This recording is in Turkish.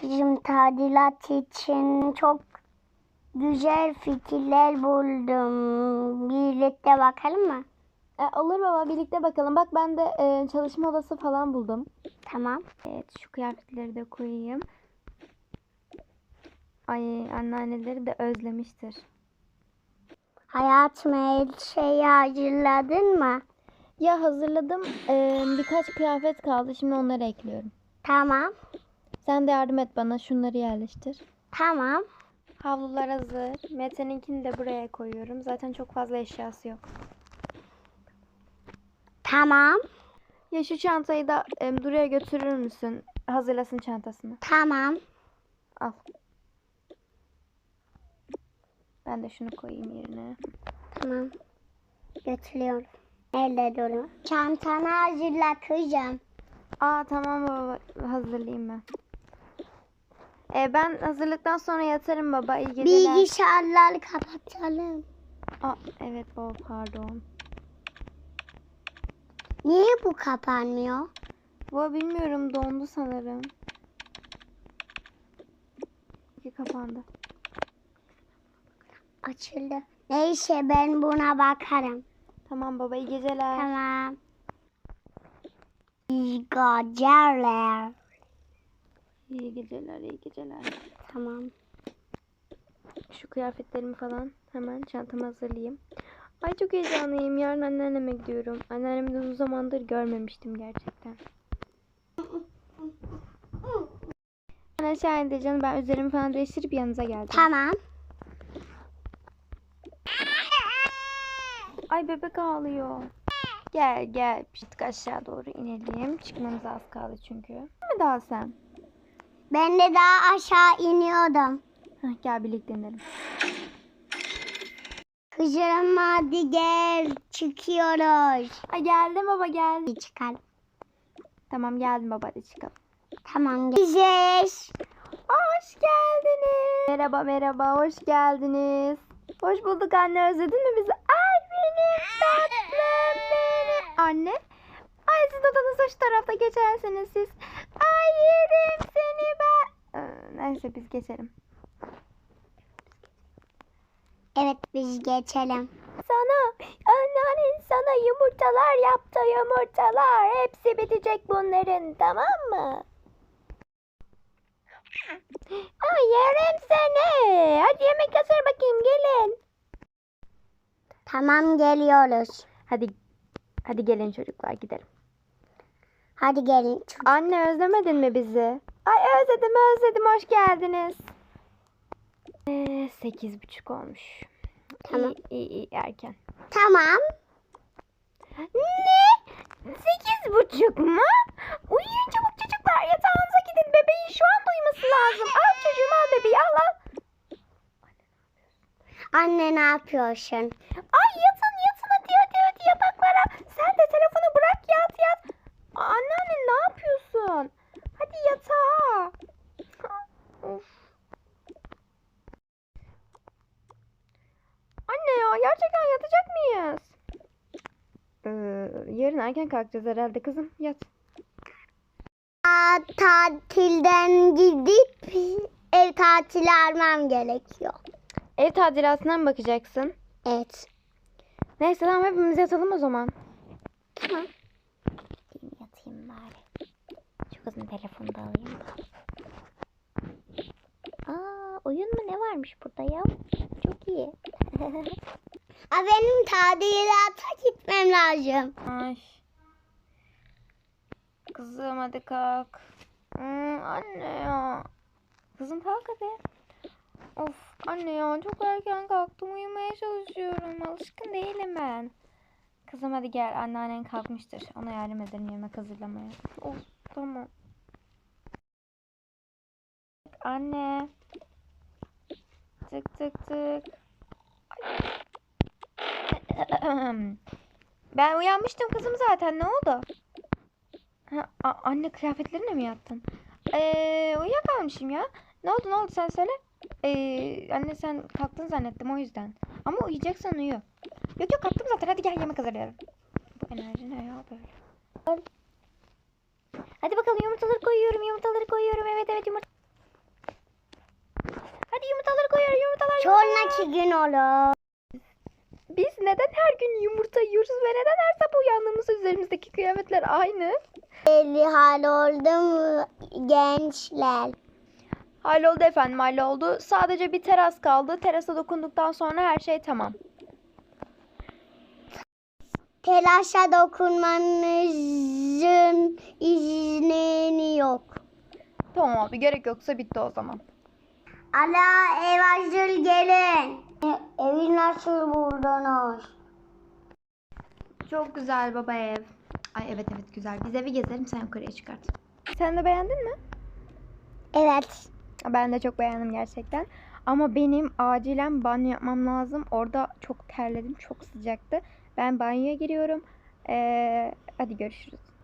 Kızım tadilat için çok güzel fikirler buldum. Birlikte bakalım mı? E, olur baba birlikte bakalım. Bak ben de e, çalışma odası falan buldum. Tamam. Evet şu kıyafetleri de koyayım. Ay anneanneleri de özlemiştir. Hayatım elbiseyi hazırladın mı? Ya hazırladım. e, birkaç kıyafet kaldı. Şimdi onları ekliyorum. Tamam. Sen de yardım et bana. Şunları yerleştir. Tamam. Havlular hazır. Mete'ninkini de buraya koyuyorum. Zaten çok fazla eşyası yok. Tamam. Ya şu çantayı da e, Duru'ya götürür müsün? Hazırlasın çantasını. Tamam. Al. Ben de şunu koyayım yerine. Tamam. Götürüyorum. Nerede duruyor? Çantanı hazırla kızım. Aa tamam baba hazırlayayım ben. E, ben hazırlıktan sonra yatarım baba. İyi geceler. Bilgisayarları kapatalım. Aa, evet baba pardon. Niye bu kapanmıyor? Baba bilmiyorum dondu sanırım. İyi kapandı. Açıldı. Neyse ben buna bakarım. Tamam baba iyi geceler. Tamam. İyi geceler. İyi geceler iyi geceler. Tamam. Şu kıyafetlerimi falan hemen çantama hazırlayayım. Ay çok heyecanlıyım. Yarın anneanneme gidiyorum. Anneannemi de uzun zamandır görmemiştim gerçekten. Ben aşağı ineceğim. Ben üzerimi falan değiştirip yanınıza geldim. Tamam. Ay bebek ağlıyor. Gel gel. Piştik aşağı doğru inelim. Çıkmamız az kaldı çünkü. Mi daha sen? Ben de daha aşağı iniyordum. Heh, gel birlikte inelim. Kızım hadi gel. Çıkıyoruz. Ay geldim baba geldim. Bir çıkalım. Tamam geldim baba hadi çıkalım. Tamam. Gideceğiz. Hoş geldiniz. Merhaba merhaba hoş geldiniz. Hoş bulduk anne özledin mi bizi? Ay benim tatlım benim. Anne. Ay siz odanıza şu tarafta geçerseniz siz. Neyse biz geçelim. Evet biz geçelim. Sana anneannen sana yumurtalar yaptı yumurtalar. Hepsi bitecek bunların tamam mı? Ay yerim seni. Hadi yemek hazır bakayım gelin. Tamam geliyoruz. Hadi hadi gelin çocuklar gidelim. Hadi gelin. Anne özlemedin mi bizi? Özledim özledim hoş geldiniz. Ee, sekiz buçuk olmuş. Tamam. İyi, iyi, iyi erken. Tamam. Ne? Sekiz buçuk mu? Uyuyun çabuk çocuklar yatağınıza gidin. Bebeğin şu an uyuması lazım. Al çocuğum al bebeği al al. Anne ne yapıyorsun? Ay yatın yatın hadi hadi hadi yataklara. Sen de telefonu bırak yat yat. Aa, Anneanne ne yapıyorsun? Hadi yatağa. Of. Anne ya gerçekten yatacak mıyız? Ee, yarın erken kalkacağız herhalde kızım. Yat. Aa, tatilden gidip ev tatili almam gerekiyor. Ev tadilatına mı bakacaksın? Evet. Neyse tamam hepimiz yatalım o zaman. Tamam. Yatayım bari. Şu kızın telefonunu da alayım da. Aa, oyun mu ne varmış burada ya? Çok iyi. Aa, benim tadilata gitmem lazım. Ay. Kızım hadi kalk. Hmm, anne ya. Kızım kalk hadi. Of anne ya çok erken kalktım uyumaya çalışıyorum. Alışkın değilim ben. Kızım hadi gel anneannen kalkmıştır. Ona yardım ederim yemek hazırlamaya. Of tamam. Anne. Tık tık tık. Ben uyanmıştım kızım zaten. Ne oldu? Ha, anne kıyafetlerine mi yattın? Ee, uyuyakalmışım ya. Ne oldu ne oldu sen söyle. Ee, anne sen kalktın zannettim o yüzden. Ama uyuyacaksan uyu. Yok yok kalktım zaten hadi gel yemek hazırlayalım. Bu enerji ne ya böyle. Hadi bakalım yumurtaları koyuyorum yumurtaları koyuyorum. Evet evet yumurta. Hayır yumurtalar yok. Sonraki gün olur. Biz neden her gün yumurta yiyoruz ve neden her sabah uyandığımızda üzerimizdeki kıyafetler aynı? Belli hal oldu mu gençler? Halloldu efendim halloldu. Sadece bir teras kaldı. Terasa dokunduktan sonra her şey tamam. Telaşa dokunmanızın izni yok. Tamam abi gerek yoksa bitti o zaman. Ala ev hazır gelin. Evi nasıl buldunuz? Çok güzel baba ev. Ay evet evet güzel. Biz evi gezelim sen yukarıya çıkart. Sen de beğendin mi? Evet. Ben de çok beğendim gerçekten. Ama benim acilen banyo yapmam lazım. Orada çok terledim. Çok sıcaktı. Ben banyoya giriyorum. Ee, hadi görüşürüz.